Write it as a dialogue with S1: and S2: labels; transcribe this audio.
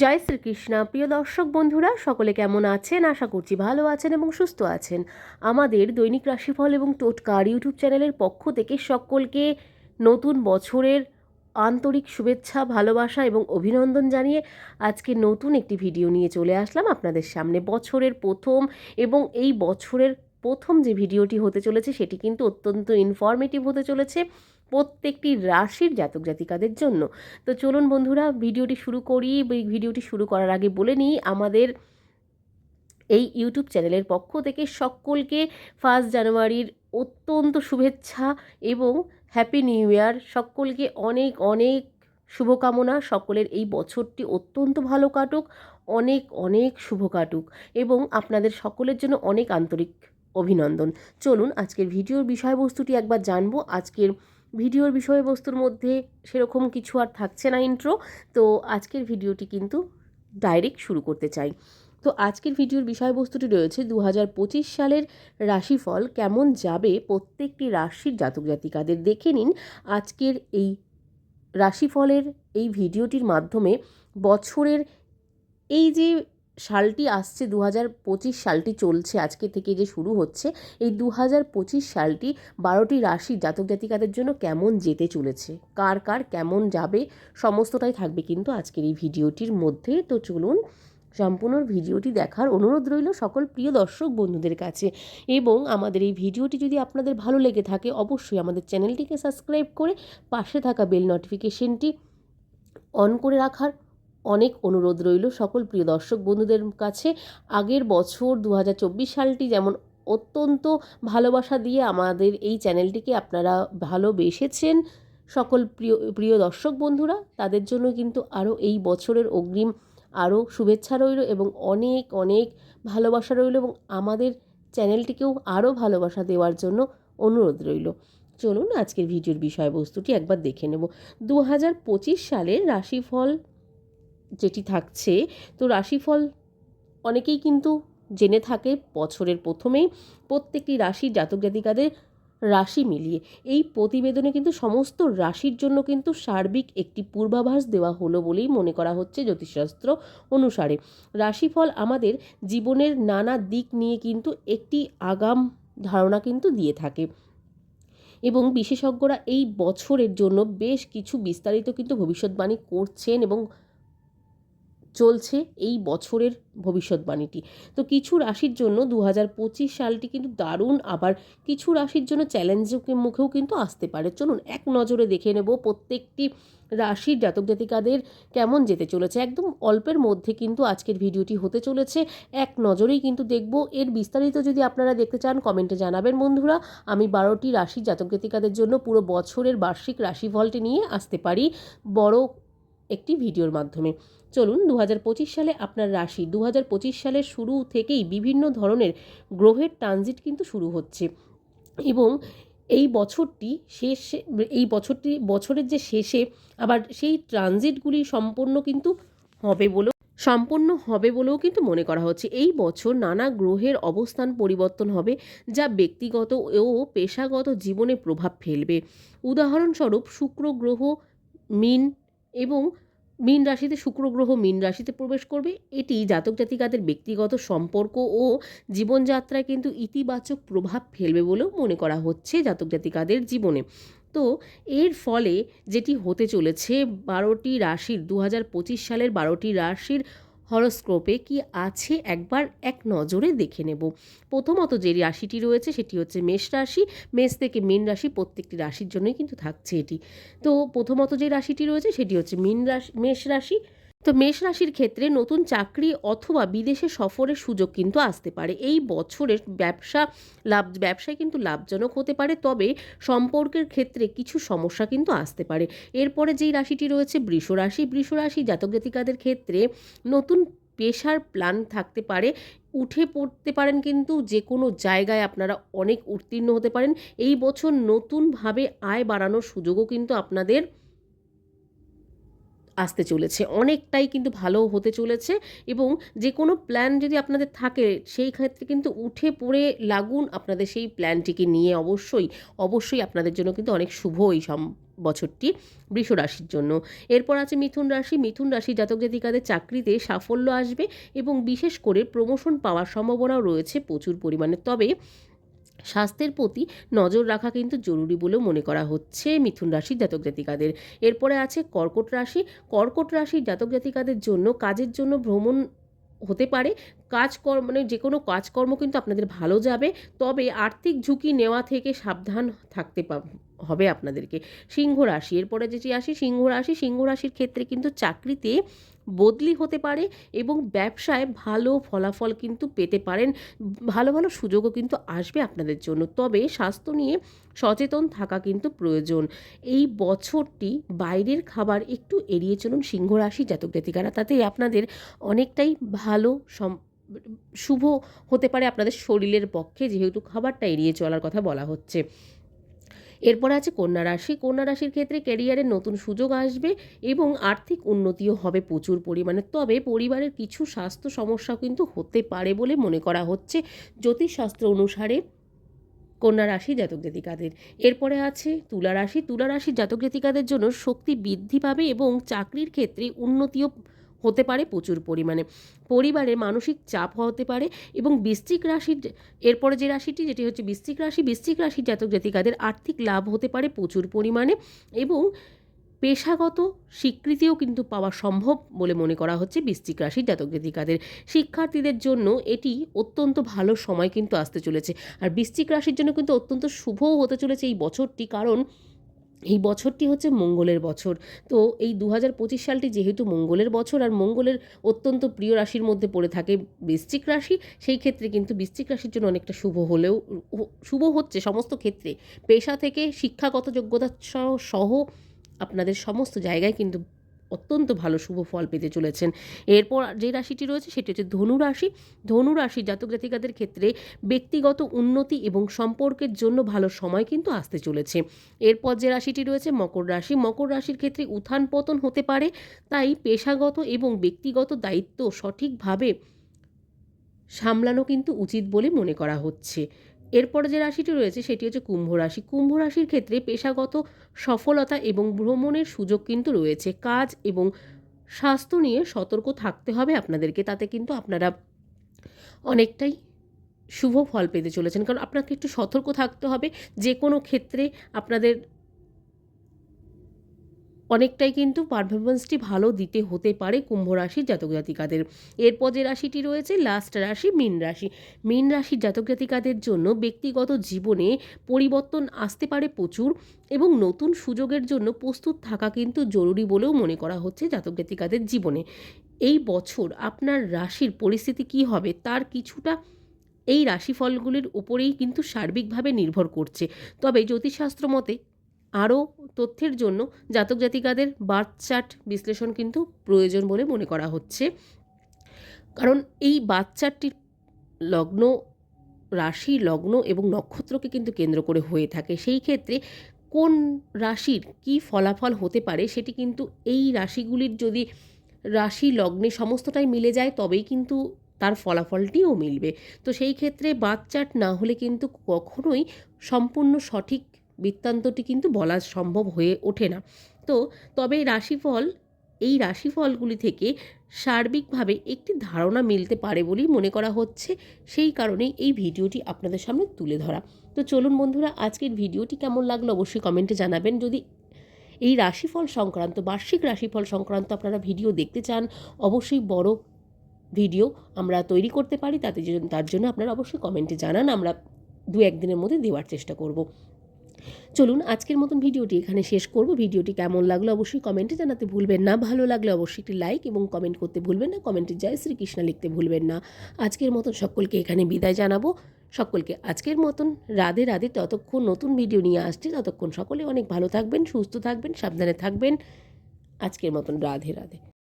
S1: জয় শ্রীকৃষ্ণ। প্রিয় দর্শক বন্ধুরা, সকলে কেমন আছেন? আশা করছি ভালো আছেন এবং সুস্থ আছেন। আমাদের দৈনিক রাশিফল এবং টোটকার ইউটিউব চ্যানেলের পক্ষ থেকে সকলকে নতুন বছরের আন্তরিক শুভেচ্ছা, ভালোবাসা এবং অভিনন্দন জানিয়ে আজকে নতুন একটি ভিডিও নিয়ে চলে আসলাম আপনাদের সামনে। বছরের প্রথম এবং এই বছরের প্রথম যে ভিডিওটি হতে চলেছে, সেটি কিন্তু অত্যন্ত ইনফরমেটিভ হতে চলেছে। প্রত্যেকটি রাশির জাতক জাতিকাদের জন্য। তো চলুন বন্ধুরা, ভিডিওটি শুরু করি। ভিডিওটি শুরু করার আগে বলে নিই, আমাদের এই ইউটিউব চ্যানেলের পক্ষ থেকে সকলকে ফার্স্ট জানুয়ারির অত্যন্ত শুভেচ্ছা এবং হ্যাপি নিউ ইয়ার। সকলকে অনেক অনেক শুভকামনা। সকলের এই বছরটি অত্যন্ত ভালো কাটুক, অনেক অনেক শুভ কাটুক এবং আপনাদের সকলের জন্য অনেক আন্তরিক অভিনন্দন। চলুন আজকের ভিডিওর বিষয়বস্তুটি একবার জানব। আজকের ভিডিওর বিষয়বস্তুর মধ্যে সেরকম কিছু আর থাকছে না ইন্ট্রো তো আজকের ভিডিওটি কিন্তু ডাইরেক্ট শুরু করতে চাই। তো আজকের ভিডিওর বিষয়বস্তুটি রয়েছে দু সালের রাশিফল, কেমন যাবে প্রত্যেকটি রাশির জাতক জাতিকাদের দেখে নিন। আজকের এই রাশিফলের এই ভিডিওটির মাধ্যমে বছরের এই যে সালটি আসছে দু হাজার পঁচিশ সালটি চলছে, আজকে থেকে যে শুরু হচ্ছে, এই দু হাজার পঁচিশ সালটি বারোটি রাশি জাতক জাতিকাদের জন্য কেমন যেতে চলেছে? কার কার কেমন যাবে? সমস্তটাই থাকবে কিন্তু আজকের এই ভিডিওটির মধ্যে। তো চলুন সম্পূর্ণ ভিডিওটি দেখার অনুরোধ রইল সকল প্রিয় দর্শক বন্ধুদের কাছে। এবং আমাদের এই ভিডিওটি যদি আপনাদের ভালো লেগে থাকে, অবশ্যই আমাদের চ্যানেলটিকে সাবস্ক্রাইব করে পাশে থাকা বেল নোটিফিকেশনটি অন করে রাখার অনেক অনুরোধ রইল সকল প্রিয় দর্শক বন্ধুদের কাছে। আগের বছর দু হাজার চব্বিশ সালটি যেমন অত্যন্ত ভালোবাসা দিয়ে আমাদের এই চ্যানেলটিকে আপনারা ভালোবেসেছেন, সকল প্রিয় প্রিয় দর্শক বন্ধুরা, তাদের জন্য কিন্তু আরও এই বছরের অগ্রিম আরও শুভেচ্ছা রইল এবং অনেক অনেক ভালোবাসা রইল এবং আমাদের চ্যানেলটিকেও আরও ভালোবাসা দেওয়ার জন্য অনুরোধ রইল। চলুন আজকের ভিডিওর বিষয়বস্তুটি একবার দেখে নেব। দু হাজার পঁচিশ সালের রাশিফল যেটি থাকছে, তো রাশিফল অনেকেই কিন্তু জেনে থাকে বছরের প্রথমেই প্রত্যেকটি রাশির জাতক জাতিকাদের রাশি মিলিয়ে। এই প্রতিবেদনে কিন্তু সমস্ত রাশির জন্য কিন্তু সার্বিক একটি পূর্বাভাস দেওয়া হলো বলেই মনে করা হচ্ছে জ্যোতিষশাস্ত্র অনুসারে। রাশিফল আমাদের জীবনের নানা দিক নিয়ে কিন্তু একটি আগাম ধারণা কিন্তু দিয়ে থাকে এবং বিশেষজ্ঞরা এই বছরের জন্য বেশ কিছু বিস্তারিত কিন্তু ভবিষ্যৎবাণী করছেন এবং চলছে এই বছরের ভবিষ্যৎবাণীটি। তো কিছু রাশির জন্য দু হাজার পঁচিশ সালটি কিন্তু দারুণ, আবার কিছু রাশির জন্য চ্যালেঞ্জের মুখেও কিন্তু আসতে পারে। চলুন এক নজরে দেখে নেব প্রত্যেকটি রাশির জাতক জাতিকাদের কেমন যেতে চলেছে। একদম অল্পের মধ্যে কিন্তু আজকের ভিডিওটি হতে চলেছে। এক নজরেই কিন্তু দেখব। এর বিস্তারিত যদি আপনারা দেখতে চান, কমেন্টে জানাবেন বন্ধুরা। আমি বারোটি রাশির জাতক জাতিকাদের জন্য পুরো বছরের বার্ষিক রাশিফলটি নিয়ে আসতে পারি। বড় একটি ভিডিওর মাধ্যমে। চলুন দু হাজার পঁচিশ সালে আপনার রাশি দু হাজার পঁচিশ সালের শুরু থেকেই বিভিন্ন ধরনের গ্রহের ট্রানজিট কিন্তু শুরু হচ্ছে। এবং এই বছরটি শেষে, এই বছরটি, বছরের যে শেষে আবার সেই ট্রানজিটগুলি সম্পূর্ণ কিন্তু হবে বলেও সম্পূর্ণ হবে বলেও কিন্তু মনে করা হচ্ছে। এই বছর নানা গ্রহের অবস্থান পরিবর্তন হবে যা ব্যক্তিগত ও পেশাগত জীবনে প্রভাব ফেলবে। উদাহরণস্বরূপ, শুক্র গ্রহ, মিন এবং মীন রাশিতে শুক্র গ্রহ মীন রাশিতে প্রবেশ করবে। এটি জাতক জাতিকাদের ব্যক্তিগত সম্পর্ক ও জীবনযাত্রায় কিন্তু ইতিবাচক প্রভাব ফেলবে বলেও মনে করা হচ্ছে জাতক জাতিকাদের জীবনে। তো এর ফলে যেটি হতে চলেছে, বারোটি রাশির দু হাজার পঁচিশ সালের বারোটি রাশির হরস্কোপে কি আছে একবার এক নজরে দেখে নেব। প্রথমত যে রাশিটি রয়েছে সেটি হচ্ছে মেষ রাশি। মেষ থেকে মীন রাশি প্রত্যেকটি রাশির জন্যই কিন্তু থাকছে এটি। তো প্রথমত যে রাশিটি রয়েছে সেটি হচ্ছে মীন রাশি, মেষ রাশি। তো মেষ রাশির ক্ষেত্রে নতুন চাকরি অথবা বিদেশে সফরের সুযোগ কিন্তু আসতে পারে। এই বছরের ব্যবসা লাভ, ব্যবসায় কিন্তু লাভজনক হতে পারে, তবে সম্পর্কের ক্ষেত্রে কিছু সমস্যা কিন্তু আসতে পারে। এরপরে যেই রাশিটি রয়েছে, বৃষ রাশি। বৃষ রাশি জাতক জাতিকাদের ক্ষেত্রে নতুন পেশার প্ল্যান থাকতে পারে। উঠে পড়তে পারেন কিন্তু যে কোনো জায়গায় আপনারা অনেক উত্তীর্ণ হতে পারেন। এই বছর নতুনভাবে আয় বাড়ানোর সুযোগও কিন্তু আপনাদের আসতে চলেছে। অনেকটাই কিন্তু ভালো হতে চলেছে এবং যে কোনো প্ল্যান যদি আপনাদের থাকে, সেই ক্ষেত্রে কিন্তু উঠে পড়ে লাগুন আপনাদের সেই প্ল্যানটিকে নিয়ে। অবশ্যই অবশ্যই আপনাদের জন্য কিন্তু অনেক শুভ এই সম, বছরটি বৃষ রাশির জন্য। এরপর আছে মিথুন রাশি। মিথুন রাশি জাতক জাতিকাদের চাকরিতে সাফল্য আসবে এবং বিশেষ করে প্রমোশন পাওয়ার সম্ভাবনাও রয়েছে প্রচুর পরিমাণে। তবে স্বাস্থ্যের প্রতি নজর রাখা কিন্তু জরুরি বলেও মনে করা হচ্ছে মিথুন রাশির জাতক জাতিকাদের। এরপরে আছে কর্কট রাশি। কর্কট রাশির জাতক জাতিকাদের জন্য কাজের জন্য ভ্রমণ হতে পারে। কাজকর্ম মানে যে কোনো কাজকর্ম কিন্তু আপনাদের ভালো যাবে। তবে আর্থিক ঝুঁকি নেওয়া থেকে সাবধান থাকতে হবে আপনাদেরকে। সিংহ রাশি। এরপরে যেটি আসি সিংহ রাশি। সিংহ রাশির ক্ষেত্রে কিন্তু চাকরিতে বদলি হতে পারে এবং ব্যবসায় ভালো ফলাফল কিন্তু পেতে পারেন। ভালো ভালো সুযোগও কিন্তু আসবে আপনাদের জন্য। তবে স্বাস্থ্য নিয়ে সচেতন থাকা কিন্তু প্রয়োজন। এই বছরটি বাইরের খাবার একটু এড়িয়ে চলুন সিংহ রাশি জাতক জাতিকারা তাতে আপনাদের অনেকটাই ভালো সম, শুভ হতে পারে আপনাদের শরীরের পক্ষে। যেহেতু খাবারটা এড়িয়ে চলার কথা বলা হচ্ছে। এরপর আছে কন্যা রাশি। কন্যা রাশির ক্ষেত্রে ক্যারিয়ারের নতুন সুযোগ আসবে এবং আর্থিক উন্নতিও হবে প্রচুর পরিমাণে। তবে পরিবারের কিছু স্বাস্থ্য সমস্যা কিন্তু হতে পারে বলে মনে করা হচ্ছে জ্যোতিষশাস্ত্র অনুসারে কন্যা রাশি, জাতক জাতিকাদের। এরপরে আছে তুলা রাশি। তুলা রাশির জাতক জাতিকাদের জন্য শক্তি বৃদ্ধি পাবে এবং চাকরির ক্ষেত্রে উন্নতিও হতে পারে প্রচুর পরিমাণে। পরিবারে মানসিক চাপ হতে পারে এবং বৃশ্চিক রাশির এরপরে যে রাশিটি, যেটি হচ্ছে বৃশ্চিক রাশি, বৃশ্চিক রাশির জাতক জাতিকাদের আর্থিক লাভ হতে পারে প্রচুর পরিমাণে এবং পেশাগত স্বীকৃতিও কিন্তু পাওয়া সম্ভব বলে মনে করা হচ্ছে বৃশ্চিক রাশির জাতক জাতিকাদের। শিক্ষার্থীদের জন্য এটি অত্যন্ত ভালো সময় কিন্তু আসতে চলেছে। আর বৃশ্চিক রাশির জন্য কিন্তু অত্যন্ত শুভও হতে চলেছে এই বছরটি কারণ এই বছরটি হচ্ছে মঙ্গলের বছর। তো এই দু হাজার পঁচিশ সালটি যেহেতু মঙ্গলের বছর আর মঙ্গলের অত্যন্ত প্রিয় রাশির মধ্যে পড়ে থাকে বৃশ্চিক রাশি, সেই ক্ষেত্রে কিন্তু বৃশ্চিক রাশির জন্য অনেকটা শুভ হলেও শুভ হচ্ছে সমস্ত ক্ষেত্রে। পেশা থেকে শিক্ষাগত যোগ্যতা সহ সহ আপনাদের সমস্ত জায়গায় কিন্তু অত্যন্ত ভালো শুভ ফল পেতে চলেছেন। এরপর যে রাশিটি রয়েছে সেটি হচ্ছে ধনু রাশি। ধনু রাশি জাতক জাতিকাদের ক্ষেত্রে ব্যক্তিগত উন্নতি এবং সম্পর্কের জন্য ভালো সময় কিন্তু আসতে চলেছে। এরপর যে রাশিটি রয়েছে মকর রাশি। মকর রাশির ক্ষেত্রে উত্থান পতন হতে পারে, তাই পেশাগত এবং ব্যক্তিগত দায়িত্ব সঠিকভাবে সামলানো কিন্তু উচিত বলে মনে করা হচ্ছে। এরপর যে রাশিটি রয়েছে সেটি হচ্ছে কুম্ভ রাশি। কুম্ভ রাশির ক্ষেত্রে পেশাগত সফলতা এবং ভ্রমণের সুযোগ কিন্তু রয়েছে। কাজ এবং স্বাস্থ্য নিয়ে সতর্ক থাকতে হবে আপনাদেরকে। তাতে কিন্তু আপনারা অনেকটাই শুভ ফল পেতে চলেছেন। কারণ আপনাকে একটু সতর্ক থাকতে হবে। যে কোনো ক্ষেত্রে আপনাদের অনেকটাই কিন্তু পারফরমেন্সটি ভালো দিতে হতে পারে কুম্ভ রাশির জাতক জাতিকাদের। এরপর যে রাশিটি রয়েছে লাস্ট রাশি মীন রাশি। মীন রাশির জাতক জাতিকাদের জন্য ব্যক্তিগত জীবনে পরিবর্তন আসতে পারে প্রচুর এবং নতুন সুযোগের জন্য প্রস্তুত থাকা কিন্তু জরুরি বলেও মনে করা হচ্ছে জাতক জাতিকাদের জীবনে। এই বছর আপনার রাশির পরিস্থিতি কী হবে? তার কিছুটা এই রাশিফলগুলির উপরেই কিন্তু সার্বিকভাবে নির্ভর করছে। তবে জ্যোতিষশাস্ত্র মতে আরও তথ্যের জন্য জাতক জাতিকাদের বার্থ চার্ট বিশ্লেষণ কিন্তু প্রয়োজন বলে মনে করা হচ্ছে। কারণ এই বার্থ লগ্ন রাশি, লগ্ন এবং নক্ষত্রকে কিন্তু কেন্দ্র করে হয়ে থাকে। সেই ক্ষেত্রে কোন রাশির কি ফলাফল হতে পারে সেটি কিন্তু এই রাশিগুলির যদি রাশি, লগ্নে সমস্তটাই মিলে যায়, তবেই কিন্তু তার ফলাফলটিও মিলবে। তো সেই ক্ষেত্রে বাদ চার্ট না হলে কিন্তু কখনোই সম্পূর্ণ সঠিক বৃত্তান্তটি কিন্তু বলা সম্ভব হয়ে ওঠে না। তো তবে রাশিফল, এই রাশিফলগুলি থেকে সার্বিকভাবে একটি ধারণা মিলতে পারে বলেই মনে করা হচ্ছে। সেই কারণেই এই ভিডিওটি আপনাদের সামনে তুলে ধরা। তো চলুন বন্ধুরা, আজকের ভিডিওটি কেমন লাগল অবশ্যই কমেন্টে জানাবেন। যদি এই রাশিফল সংক্রান্ত, বার্ষিক রাশিফল সংক্রান্ত আপনারা ভিডিও দেখতে চান, অবশ্যই বড় ভিডিও আমরা তৈরি করতে পারি। তাতে তার জন্য আপনারা অবশ্যই কমেন্টে জানান। আমরা দু একদিনের মধ্যে দেওয়ার চেষ্টা করব। চলুন আজকের মতন ভিডিওটি এখানে শেষ করব। ভিডিওটি কেমন লাগল অবশ্যই কমেন্টে জানাতে ভুলবেন না। ভালো লাগলে অবশ্যই একটি লাইক এবং কমেন্ট করতে ভুলবেন না। কমেন্টে জয় শ্রীকৃষ্ণ লিখতে ভুলবেন না। আজকের মতন সকলকে এখানে বিদায় জানাব। সকলকে আজকের মতন রাধে রাধে। ততক্ষণ নতুন ভিডিও নিয়ে আসছে। ততক্ষণ সকলে অনেক ভালো থাকবেন, সুস্থ থাকবেন, সাবধানে থাকবেন। আজকের মতন রাধে রাধে।